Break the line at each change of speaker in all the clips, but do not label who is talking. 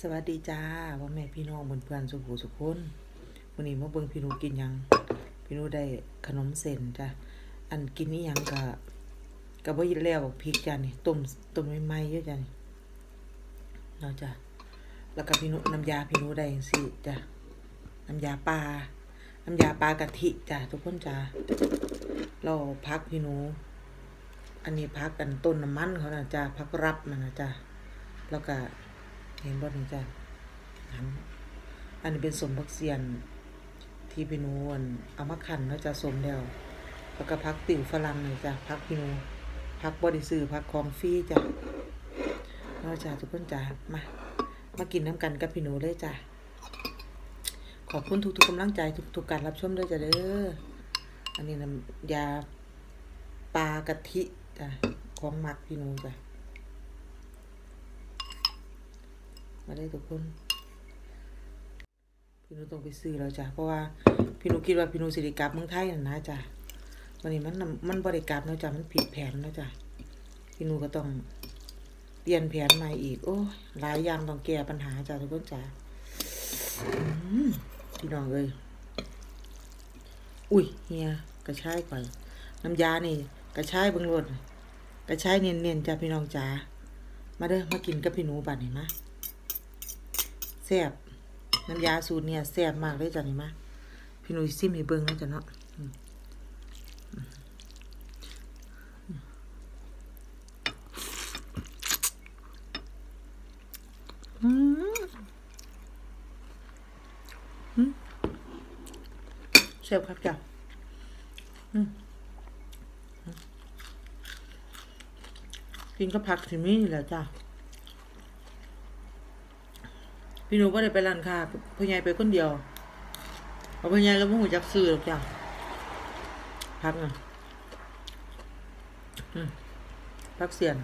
สวัสดีจ้าพ่อแม่พี่น้องเพื่อนเพื่อนๆสุขสุขคนวันนี้มาเบิ่งพี่นูกินยัง พี่นูได้ขนมเส้นจ้ะอันกินนี่ยังกะกะบ่ยินแล้วพริกจ้ะนี่ต้มต้มใหม่ๆเยอะจ้ะนี่เนาะจ้ะแล้วก็พี่นูน้ำยาพี่นูได้จังซี่จ้ะน้ำยาปลาน้ำยาปลากะทิจ้ะทุกคนจ้ะเราพักพี่นูอันนี้พักกันต้นน้ำมันเขาน่ะจ้ะพักรับมันนะจ้ะแล้วก็ เห็นบ่นี่จ้ะอันอันนี้เป็นสมพักเสียน ที่พี่นูนเอามาคั่นแล้วจะสมแล้วแล้วก็พักติ๋วฝรั่งนี่จ้ะพักพี่นูพักบ่ได้ซื้อพักของฟรีจ้ะเนาะจ้ะทุกคนจ้ะมามากินน้ำกันกับพี่นูเลยจ้ะขอบคุณทุกๆกำลังใจทุกๆการรับชมด้วยจ้ะเด้ออันนี้น้ำยาปลากะทิจ้ะของมักพี่นูจ้ะ มาได้ทุกคนพี่นูต้องไปซื้อแล้วจ้ะเพราะว่าพี่นูคิดว่าพี่นูสิริกลับเมืองไทยน่ะนะจ้ะวันนี้มันมันบริกลับนะจ้ะมันผิดแผนนะจ้ะพี่นูก็ต้องเปลี่ยนแผนใหม่อีก โอ้ยหลายอย่างต้องแก้ปัญหาจ้ะทุกคนจ้ะพี่น้องเอ้ยอุ้ยเฮียกระชายก่อนน้ำยานี่กระชายเบิ่งรดกระชายเนียนๆจ้ะพี่น้องจ๋ามาเด้อมากินกับพี่หนูบัดนี้มา แซ่บน้ำยาสูตรเนี่ยแซ่บมากเลยจ้ะนี่มาพี่หนุ่ยซิมให้เบิ่งแล้วจ้ะเนาะอืมอืมแซ่บครับจ้ะอืมกินกับผักสิมีนี่แหละจ้ะ พี่หนูก็ได้ไปร้านค้าพ่อใหญ่ไปคนเดียวเอาพ่อใหญ่แล้วพ่อหูจักซื้อหรอกจ้ะพักอะพักเสียน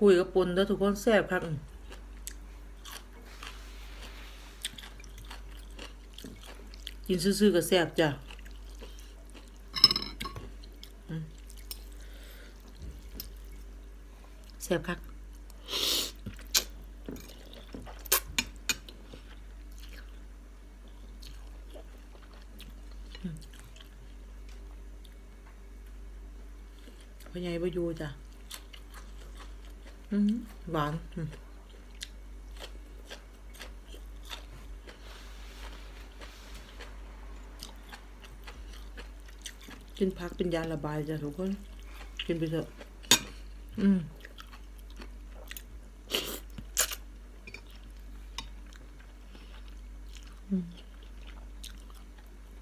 คุยกับปนแล้วทุกคนแซ่บครับกินซื่อๆก็แซ่บจ้ะ แซ่ บคักพ่อใหญ่บ่อยู่จ้ะอืมหวานกินพักเป็นยาระบายจ้ะทุกคน กินไปเถอะ อืม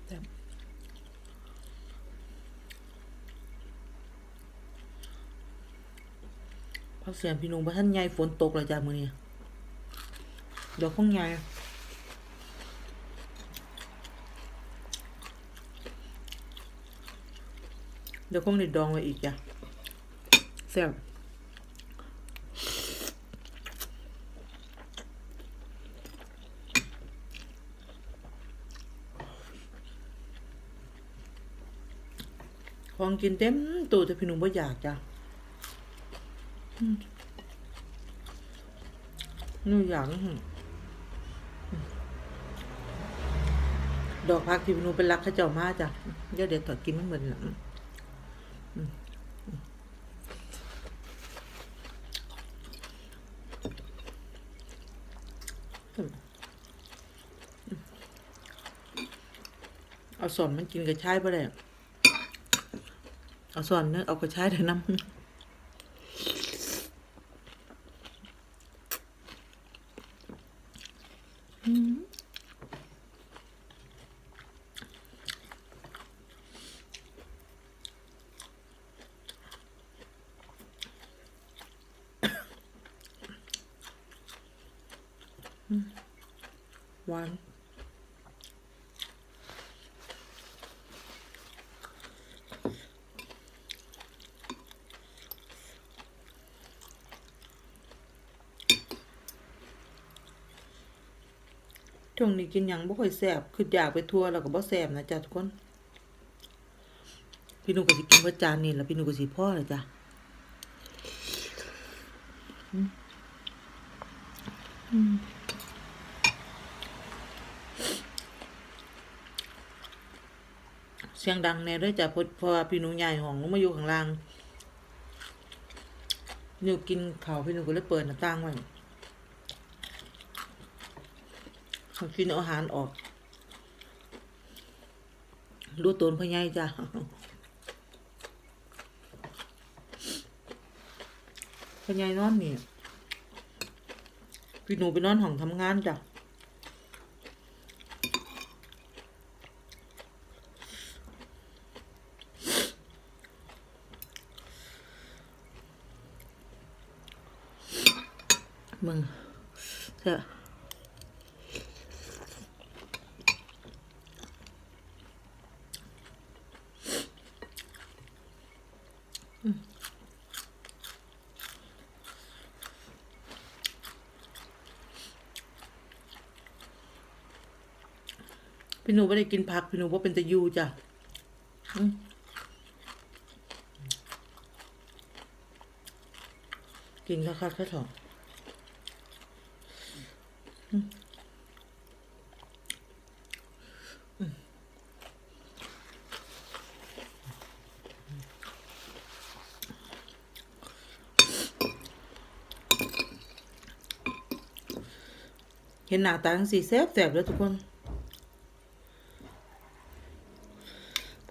แต่พักเสียงพี่หนุ่มว่าท่านใหญ่ฝนตกเลยจ้ามือนี้เดี๋ยวคงใหญ่เดี๋ยวคงได้ดองไว้อีกจ้ะแซ่บ องกินเต็มตู้แต่พี่หนุ่มบ่อยากจ้ะนูอยากดอกพักที่พี่หนุ่มเป็นรักข้าเจ้ามาจ้ะเดี๋ยวเดี๋ยวต่อกินมันเหมือนหลังเอาสอนมันกินกระชายบ่ได้ เอาสอนเนื้อเอากระชายเถอะน้ำหวาน ช่วงนี้กินหยังบ่ค่อยแซ่บคืออยากไปทัวร์แล้วก็บ่แซ่บนะจ๊ะทุกคน พี่หนูก็สิกินเบิดจานนี่แล้วพี่หนูก็สิพ่อเลยจ้ะอืมเสียงดังแน่เด้วยจ้ะพราะเพราะว่าพี่หนูใหญ่ห้องลงมาอยู่ข้างล่างหนูกินข้าวพี่หนูก็เลยเปิดหน้าต่างไว้เขา กินอาหารออก ดูตนพ่อใหญ่จ้ะพ่อใหญ่นอนนี่พี่หนูไปนอนห้องทำงานจ้ะมึงเถอะ พี่หนูไม่ได้กินผัก พี่หนูว่าเป็นตะยูจ้ะกินข้าวข้าวข้าวถองเห็นหน้าตาทั้งสี่แซ่บแซ่บเลยทุกคน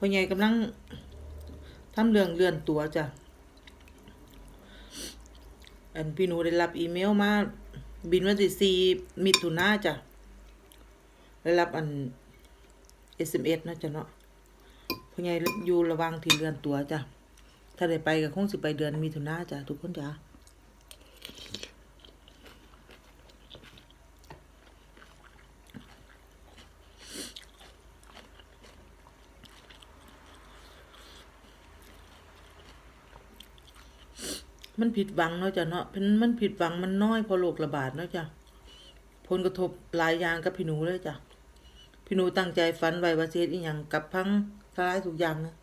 พ่อใหญ่กำลังทำเรื่องเลื่อนตัวจ้ะ อันพี่หนูได้รับอีเมลมาบินวันที่สี่มิถุนาจ้ะ ได้รับอัน SMS นะจ้ะเนาะพ่อใหญ่อยู่ระว่างที่เลื่อนตัวจ้ะ ถ้าได้ไปก็คงสิไปเดือนมิถุนาจ้ะทุกคนจ้ะ มันผิดหวังเนาะจ้ะเนาะเป็นมันผิดหวังมันน้อยพอโรคระบาดเนาะจ้ะผลกระทบหลายอย่างกับพี่หนูเลยจ้ะพี่หนูตั้งใจฝันไว้ว่าเฮ็ดอีหยังกับพังสลายทุกอย่างนะ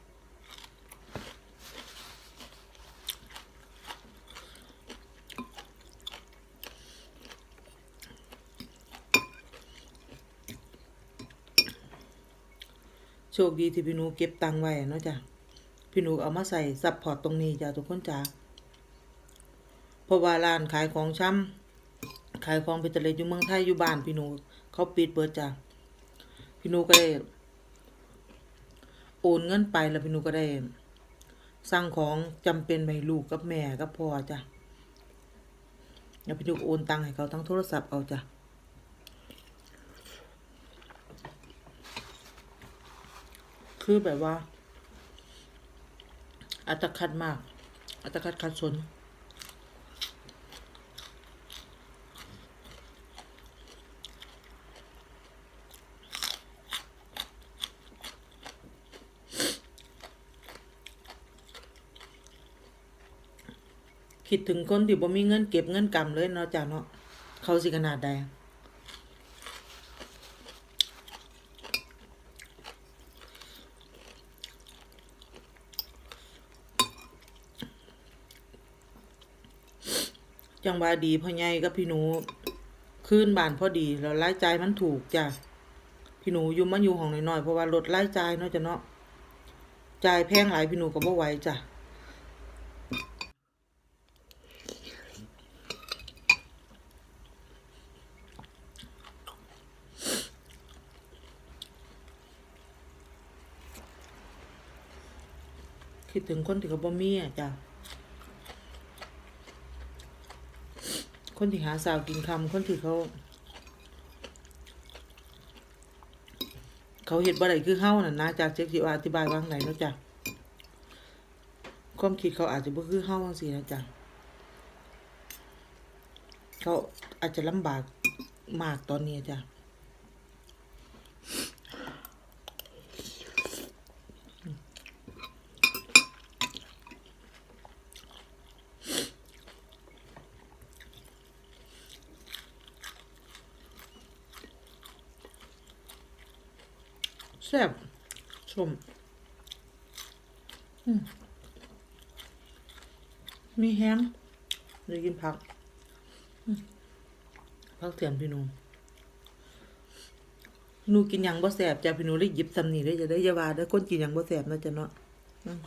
โชคดีที่พี่หนูเก็บตังไว้เนาะจ้ะพี่หนูเอามาใส่ซัพพอร์ตตรงนี้จ้ะทุกคนจ้ะ เพราะว่าร้านขายของช้ำขายของเป็นตะเลอยู่เมืองไทยอยู่บ้านพี่หนู เขาปิดเปิดจ้ะพี่หนูก็ได้โอนเงินไปแล้วพี่หนูก็ได้สั่งของจำเป็นไปให้ลูกกับแม่กับพ่อจ้ะแล้วพี่หนูโอนตังค์ให้เขาทั้งโทรศัพท์เอาจ้ะคือแบบว่าอัตคัดมาก อัตคัดคัดสน คิดถึงคนที่บ่มีเงินเก็บเงินกำเลยเนาะจ้ะเนาะเขาสิขนาดใดจังว่าดีพ่อใหญ่กับพี่หนูคืนบ้านพอดีแล้วรายจ่ายมันถูกจ้ะพี่หนูอยู่มาอยู่ห้องน้อยๆเพราะว่าลดรายจ่ายเนาะจ้ะเนาะจ่ายแพงหลายพี่หนูก็บ่ไหวจ้ะ คิดถึงคนที่เขาบ่มีอะจ้ะคนที่หาสาวกินคำคนที่เขา เขาเห็ดบ่ได้คือเฮาน่ะนะจากเจ๊สิว่อธิบายว่าไงเนาะจ้ะความคิดเขาอาจจะบ่คือเฮาจังซี่นะจ้ะเขาอาจจะลำบากมากตอนนี้จ้ะ แซ่บชมมีแฮมได้กินผักอืมผักเสียนพี่หนูหนูกินหยังบ่แสบจ้ะพี่หนูได้หยิบซำนี่ได้จะได้อยาว่าได้อคนกินหยังบ่แสบเนาะจ้ะเนาะอืม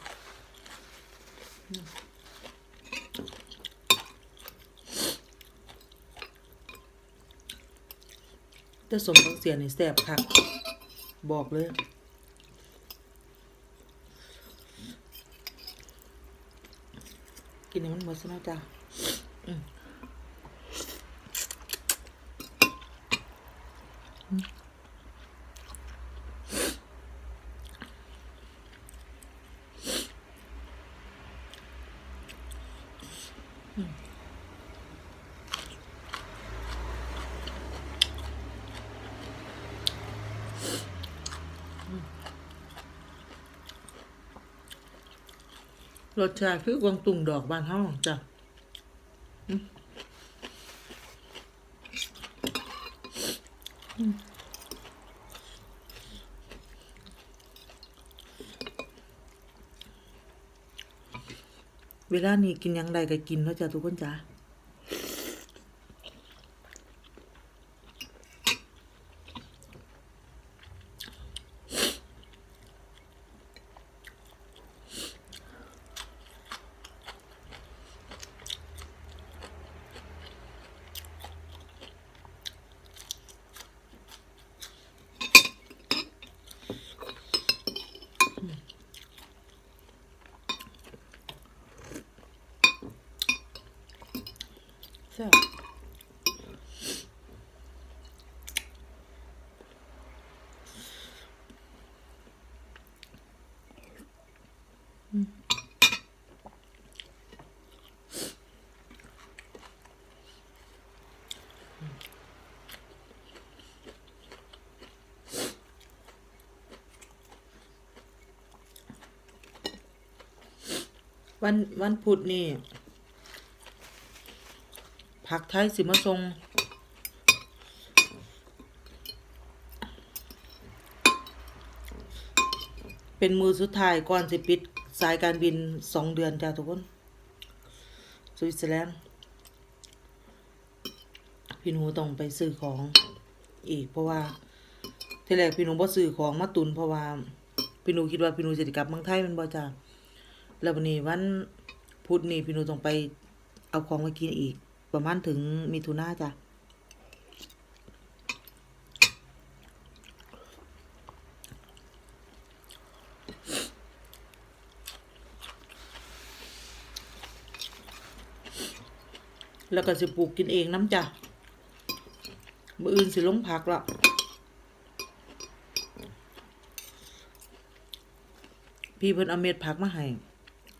อืมแต่สมผักเสียนนี่แสบคัก บอกเลย กินให้มันหมดซะเนาะจ้ะ รสชาติคือกวางตุงดอกบานเฮาจ้ะเวลานี้กินยังไดก็กินเนาะจ้ะทุกคนจ้ะ ซ่บวันวันพุธนี่ ผักไทยสิมาทรงเป็นมือสุดท้ายก่อนสิปิดสายการบินสองเดือนจ้าทุกคน สวิตเซอร์แลนด์พี่หนูต้องไปซื้อของอีกเพราะว่าทีแรกพี่หนูบ่ซื้อของมาตุนเพราะว่าพี่หนูคิดว่าพี่หนูจะกลับเมืองไทยมันบ่จ้าแล้ววันนี้วันพุธนี้พี่หนูต้องไปเอาของมากินอีก ประมาณถึงมิถุนาจ้ะแล้วก็สิปลูกกินเองน้ำจ้ะมืออื่นสิลงผักละพี่เพิ่นเอาเม็ดผักมาให้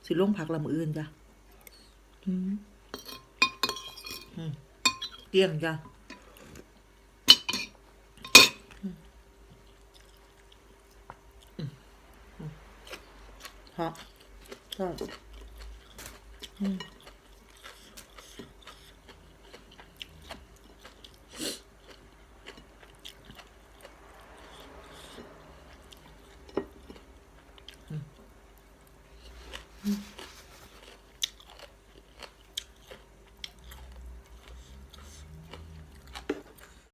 สิลงผักละมืออื่นจ้ะอืม เกลี้ยงจ้ะอืมอืมอืมฮะชอบอืม